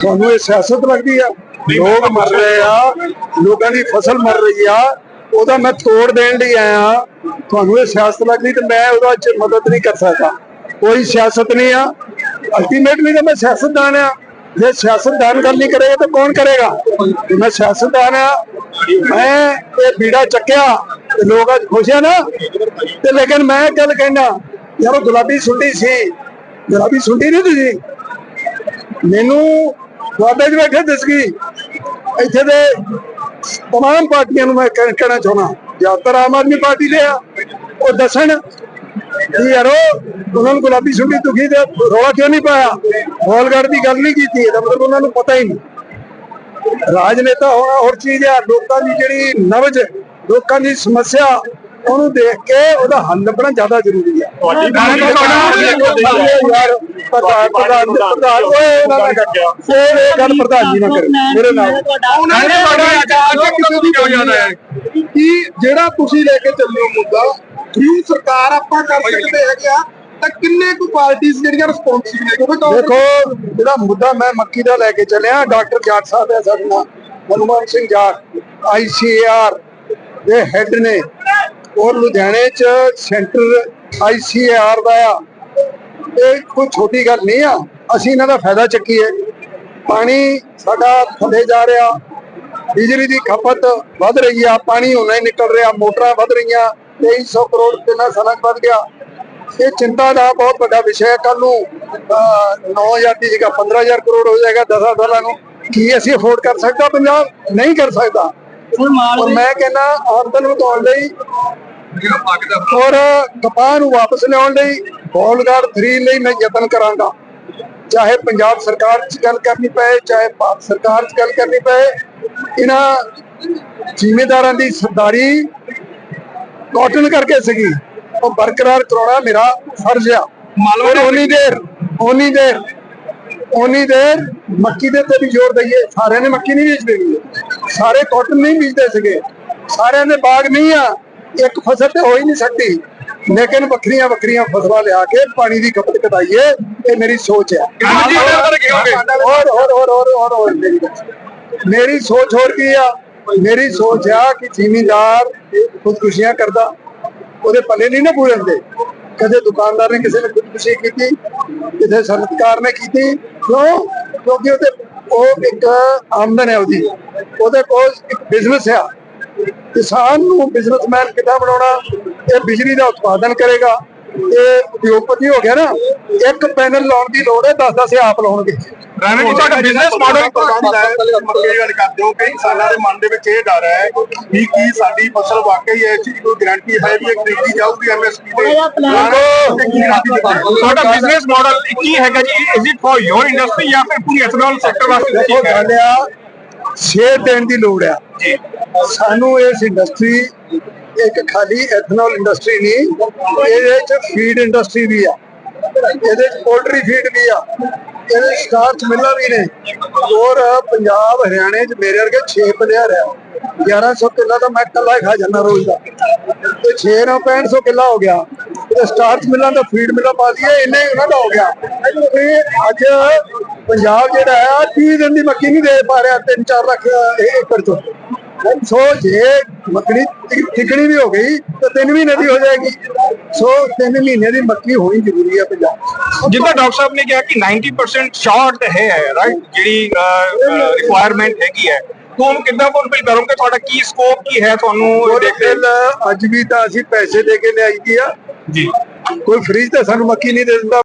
ਤੁਹਾਨੂੰ ਇਹ ਸਿਆਸਤ ਲੱਗਦੀ ਆ? ਲੋਕ ਮਰ ਰਹੇ ਆ ਲੋਕਾਂ ਦੀ ਫਸਲ ਮਰ ਰਹੀ ਆ ਉਹਦਾ ਮੈਂ ਤੋੜ ਦੇਣ ਲਈ ਆਇਆ ਤੁਹਾਨੂੰ ਇਹ ਸਿਆਸਤ ਲੱਗਦੀ ਤੇ ਮੈਂ ਉਹਦਾ ਚ ਮਦਦ ਨਹੀਂ ਕਰ ਸਕਦਾ। ਕੋਈ ਸਿਆਸਤ ਨਹੀਂ ਆ। ਅਲਟੀਮੇਟਲੀ ਤਾਂ ਮੈਂ ਸਿਆਸਤਦਾਨ ਆ। ਜੇ ਸਿਆਸਤਦਾਨ ਗੱਲ ਨਹੀਂ ਕਰੇਗਾ ਤਾਂ ਕੌਣ ਕਰੇਗਾ? ਮੈਂ ਸਿਆਸਤਦਾਨ ਆ। ਮੈਂ ਇਹ ਬੀੜਾ ਚੱਕਿਆ ਤੇ ਲੋਕ ਅੱਜ ਖੁਸ਼ ਆ ਨਾ। ਤੇ ਲੇਕਿਨ ਮੈਂ ਗੱਲ ਕਹਿਣਾ ਯਾਰ ਉਹ ਗੁਲਾਬੀ ਸੁੰਡੀ ਸੀ। ਗੁਲਾਬੀ ਸੁੰਡੀ ਨਹੀਂ ਤੁਸੀਂ? ਮੈਨੂੰ ਦੁਆਬੇ 'ਚ ਬੈਠੇ ਦਿਸ ਇੱਥੇ ਦੇ ਤਮਾਮ ਪਾਰਟੀਆਂ ਨੂੰ ਮੈਂ ਕਹਿਣਾ ਚਾਹੁੰਦਾ ਜ਼ਿਆਦਾਤਰ ਆਮ ਆਦਮੀ ਪਾਰਟੀ ਦੇ ਆ। ਉਹ ਦੱਸਣ ਕਿ ਯਾਰੋ, ਉਹਨਾਂ ਨੂੰ ਗੁਲਾਬੀ ਸੁੰਡੀ ਦੁਖੀ ਤੇ ਰੌਲਾ ਕਿਉਂ ਨਹੀਂ ਪਾਇਆ? ਹੋਲਗੜ ਦੀ ਗੱਲ ਨਹੀਂ ਕੀਤੀ, ਇਹਦਾ ਮਤਲਬ ਉਹਨਾਂ ਨੂੰ ਪਤਾ ਹੀ ਨਹੀਂ। ਰਾਜਨੇਤਾ ਹੋਣਾ ਹੋਰ ਚੀਜ਼ ਆ। ਲੋਕਾਂ ਦੀ ਜਿਹੜੀ ਨਵਜ, ਲੋਕਾਂ ਦੀ ਸਮੱਸਿਆ ਉਹਨੂੰ ਦੇਖ ਕੇ ਉਹਦਾ ਹੱਲ ਲੱਭਣਾ ਜ਼ਿਆਦਾ ਜ਼ਰੂਰੀ ਹੈ ਤੁਹਾਡੀ ਗੱਲ ਨਹੀਂ ਤੁਹਾਡਾ ਯਾਰ ਪ੍ਰਧਾਨ ਪ੍ਰਧਾਨ ਪ੍ਰਧਾਨ ਓਏ ਉਹਨਾਂ ਨਾਲ ਕੱਟਿਆ ਫੇਰ ਇਹ ਗੱਲ ਪ੍ਰਧਾਨ ਜੀ ਨਾ ਕਰੇ ਮੇਰੇ ਨਾਲ। ਉਹਨਾਂ ਨੇ ਤੁਹਾਡਾ ਅੱਜ ਕਿਸੇ ਦੀ ਕਿਉਂ ਜਾਣਾ ਹੈ? ਕਿ ਜਿਹੜਾ ਤੁਸੀਂ ਲੈ ਕੇ ਚੱਲੇ ਹੋ ਮੁੱਦਾ ਥਰੂ ਸਰਕਾਰ ਆਪਾਂ ਕਰ ਸਕਦੇ ਹੈਗੇ ਆ ਤਾਂ ਕਿੰਨੇ ਕੁ ਪਾਰਟੀਆਂ ਜਿਹੜੀਆਂ ਰਿਸਪੌਂਸਿਬਲ ਨੇ? ਕਿਉਂਕਿ ਦੇਖੋ ਜਿਹੜਾ ਮੁੱਦਾ ਮੈਂ ਮੱਕੀ ਦਾ ਲੈ ਕੇ ਚੱਲਿਆ ਡਾਕਟਰ ਜਾਟ ਸਾਹਿਬ ਹੈ ਸਾਡੇ ਨਾਲ ਹਨੂਮਾਨ ਸਿੰਘ ਜਾਟ ਆਈਸੀਆਰ ਦੇ ਹੈੱਡ ਨੇ। ਔਰ ਲੁਧਿਆਣੇ ਚ ਸੈਂਟਰ ਆਈਸੀਆਰ ਦਾ ਆ। ਇਹ ਕੋਈ ਛੋਟੀ ਗੱਲ ਨਹੀਂ ਆ। ਅਸੀਂ ਇਹਨਾਂ ਦਾ ਫਾਇਦਾ ਚੱਕੀਏ। ਪਾਣੀ ਸਾਡਾ ਥੱਲੇ ਜਾ ਰਿਹਾ। ਬਿਜਲੀ ਦੀ ਖਪਤ ਵੱਧ ਰਹੀ ਆ। ਪਾਣੀ ਹੁਣੇ ਨਿਕਲ ਰਿਹਾ। ਮੋਟਰਾਂ ਵੱਧ ਰਹੀਆਂ। 2300 ਕਰੋੜ ਤਿੰਨਾਂ ਸਾਲਾਂ ਵੱਧ ਗਿਆ। ਇਹ ਚਿੰਤਾ ਦਾ ਬਹੁਤ ਵੱਡਾ ਵਿਸ਼ਾ ਹੈ। ਕੱਲ ਨੂੰ ਅਹ, 9000 ਦੀ ਜਗ੍ਹਾ 15000 ਕਰੋੜ ਹੋ ਜਾਏਗਾ 10 ਸਾਲਾਂ ਨੂੰ। ਕੀ ਅਸੀਂ ਅਫੋਰਡ ਕਰ ਸਕਦਾ? ਪੰਜਾਬ ਨਹੀਂ ਕਰ ਸਕਦਾ। ਮੈਂ ਕਹਿੰਦਾ ਆਮਦਨ ਵਧਾਉਣ ਲਈ ਔਰ ਕਪਾਹ ਨੂੰ ਵਾਪਸ ਲਿਆਉਣ ਲਈ ਬੋਲਗਾਰ 3 ਲਈ ਮੈਂ ਯਤਨ ਕਰਾਂਗਾ। ਚਾਹੇ ਪੰਜਾਬ ਸਰਕਾਰ 'ਚ ਗੱਲ ਕਰਨੀ ਪਏ ਚਾਹੇ ਭਾਰਤ ਸਰਕਾਰ 'ਚ ਗੱਲ ਕਰਨੀ ਪਏ ਇਹਨਾਂ ਜ਼ਿਮੀਂਦਾਰਾਂ ਦੀ ਸਰਦਾਰੀ ਕਾਟਨ ਕਰਕੇ ਸੀਗੀ। ਉਹ ਬਰਕਰਾਰ ਕਰਾਉਣਾ ਮੇਰਾ ਫਰਜ਼ ਆ। ਔਰ ਉਨੀ ਦੇਰ ਉਨੀ ਦੇਰ ਉਨੀ ਦੇਰ ਮੱਕੀ ਦੇ ਤੇ ਵੀ ਜ਼ੋਰ ਦਈਏ ਸਾਰਿਆਂ ਨੇ ਮੱਕੀ ਨਹੀਂ ਬੀਜਦੇ ਸਾਰੇ ਕਾਟਨ ਨਹੀਂ ਬੀਜਦੇ ਸੀਗੇ। ਸਾਰਿਆਂ ਦੇ ਬਾਗ ਨਹੀਂ ਆ। ਇੱਕ ਫਸਲ ਤੇ ਹੋ ਹੀ ਨਹੀਂ ਸਕਦੀ। ਲੇਕਿਨ ਵੱਖਰੀਆਂ ਵੱਖਰੀਆਂ ਫਸਲਾਂ ਲਿਆ ਕੇ ਪਾਣੀ ਦੀ ਖਪਤ ਘਟਾਈਏ ਇਹ ਮੇਰੀ ਸੋਚ ਹੈ? ਹੋਰ ਹੋਰ ਹੋਰ ਹੋਰ ਹੋਰ ਮੇਰੀ ਸੋਚ ਹੋਰ ਕੀ ਆ? ਮੇਰੀ ਸੋਚ ਆ ਕਿ ਜ਼ਿਮੀਂਦਾਰ ਖੁਦਕੁਸ਼ੀਆਂ ਕਰਦਾ। ਉਹਦੇ ਪੱਲੇ ਨਹੀਂ ਨਾ ਪੂਰਨਦੇ ਕਦੇ ਦੁਕਾਨਦਾਰ ਨੇ ਕਿਸੇ ਨੇ ਖੁਦਕੁਸ਼ੀ ਕੀਤੀ ਕਿਸੇ ਸਨਅਤਕਾਰ ਨੇ ਕੀਤੀ। ਕਿਉਂ? ਕਿਉਂਕਿ ਉਹਦੇ ਉਹ ਇੱਕ ਆਮਦਨ ਹੈ ਉਹਦੀ। ਉਹਦੇ ਕੋਲ ਇੱਕ ਬਿਜ਼ਨਸ ਆ। ਕਿਸਾਨ ਨੂੰ ਬਿਜ਼ਨਸਮੈਨ ਕਿੱਦਾਂ ਬਣਾਉਣਾ ਇਹ ਬਿਜਲੀ ਦਾ ਉਤਪਾਦਨ ਕਰੇਗਾ ਇਹ ਉਦਯੋਗਪਤੀ ਹੋ ਗਿਆ ਨਾ ਇੱਕ ਪੈਨਲ ਲਾਉਣ ਦੀ ਲੋੜ ਹੈ 10 10 ਆਪ ਲਾਉਣਗੇ। ਰਾਣੇ ਜੀ ਤੁਹਾਡਾ ਬਿਜ਼ਨਸ ਮਾਡਲ ਕੀ ਗੱਲ ਕਰਦੇ ਹੋ ਕਈ ਸਾਲਾਂ ਦੇ ਮਨ ਦੇ ਵਿੱਚ ਇਹ ਡਰ ਹੈ ਕਿ ਕੀ ਸਾਡੀ ਫਸਲ ਵਾਕਈ ਹੈ ਚੀਜ਼ ਕੋਈ ਗਾਰੰਟੀ ਹੈ ਵੀ ਇਹ ਖਰੀਦੀ ਜਾਊਗੀ ਐਮਐਸਪੀ ਤੇ? ਤੁਹਾਡਾ ਬਿਜ਼ਨਸ ਮਾਡਲ ਕੀ ਹੈਗਾ ਜੀ? Is it for your industry ਜਾਂ ਫਿਰ ਪੂਰੀ ਐਥਨੋਲ ਸੈਕਟਰ ਵਾਸਤੇ ਠੀਕ ਹੈ? ਸ਼ੇਅਰ ਦੇਣ ਦੀ ਲੋੜ ਆ। ਸਾਨੂੰ ਇਸ ਇੰਡਸਟਰੀ ਇੱਕ ਖਾਲੀ ਐਥਨੋਲ ਇੰਡਸਟਰੀ ਨਹੀਂ ਇਹਦੇ ਚ ਫੀਡ ਇੰਡਸਟਰੀ ਵੀ ਆ। ਇਹਦੇ ਚ ਪੋਲਟਰੀ ਫੀਡ ਵੀ ਆ। ਇਹਦੇ ਸਟਾਰਚ ਮਿਲਾਂ ਵੀ ਨੇ। ਔਰ ਪੰਜਾਬ ਹਰਿਆਣੇ ਚ ਮੇਰੇ ਵਰਗੇ 6 ਪਲੇਅਰ ਆ। 1100 ਕਿੱਲਾ ਤਾਂ ਮੈਂ ਇਕੱਲਾ ਹੀ ਖਾ ਜਾਂਦਾ ਰੋਜ਼ ਦਾ। ਤੇ 6 ਨਾਲ 6500 ਕਿੱਲਾ ਹੋ ਗਿਆ। ਤੇ ਸਟਾਰਚ ਮਿਲਾਂ ਦਾ ਫੀਡ ਮਿਲਾਂ ਪਾ ਦਈਏ ਇੰਨੇ ਉਹਨਾਂ ਦਾ ਹੋ ਗਿਆ। ਤੇ ਅੱਜ ਪੰਜਾਬ ਜਿਹੜਾ ਆ 30 ਦਿਨ ਦੀ ਮੱਕੀ ਨਹੀਂ ਦੇ ਪਾ ਰਿਹਾ 3-4 ਲੱਖ ਏਕੜ ਤੋਂ ਸੋ ਜੇ ਮੱਕੜੀ ਟਿਕਣੀ ਵੀ ਹੋ ਗਈ ਤਾਂ 3 ਮਹੀਨੇ ਦੀ ਹੋ ਜਾਏਗੀ। ਸੋ 3 ਮਹੀਨੇ ਦੀ ਮੱਕੀ ਹੋਣੀ ਜ਼ਰੂਰੀ ਹੈ ਪੰਜਾਬ। ਜਿੱਦਾਂ ਡਾਕਟਰ ਸਾਹਿਬ ਨੇ ਕਿਹਾ ਕਿ 90% ਸ਼ਾਰਟ ਹੈ ਰਾਈਟ ਜਿਹੜੀ ਰਿਕੁਆਇਰਮੈਂਟ ਹੈਗੀ ਹੈ। ਤੋ ਉਹਨੂੰ ਕਿੱਦਾਂ ਫੁੱਲਫਿਲ ਕਰੋਗੇ? ਤੁਹਾਡਾ ਕੀ ਸਕੋਪ ਕੀ ਹੈ ਤੁਹਾਨੂੰ ਦੇਖਦੇ ਅੱਜ ਵੀ ਤਾਂ ਅਸੀਂ ਪੈਸੇ ਦੇ ਕੇ ਲਿਆਈ ਦੀ ਆ। ਜੀ। ਕੋਈ ਫ੍ਰੀਜ ਤਾਂ ਸਾਨੂੰ ਮੱਕੀ ਨਹੀਂ ਦੇ ਦਿੰਦਾ।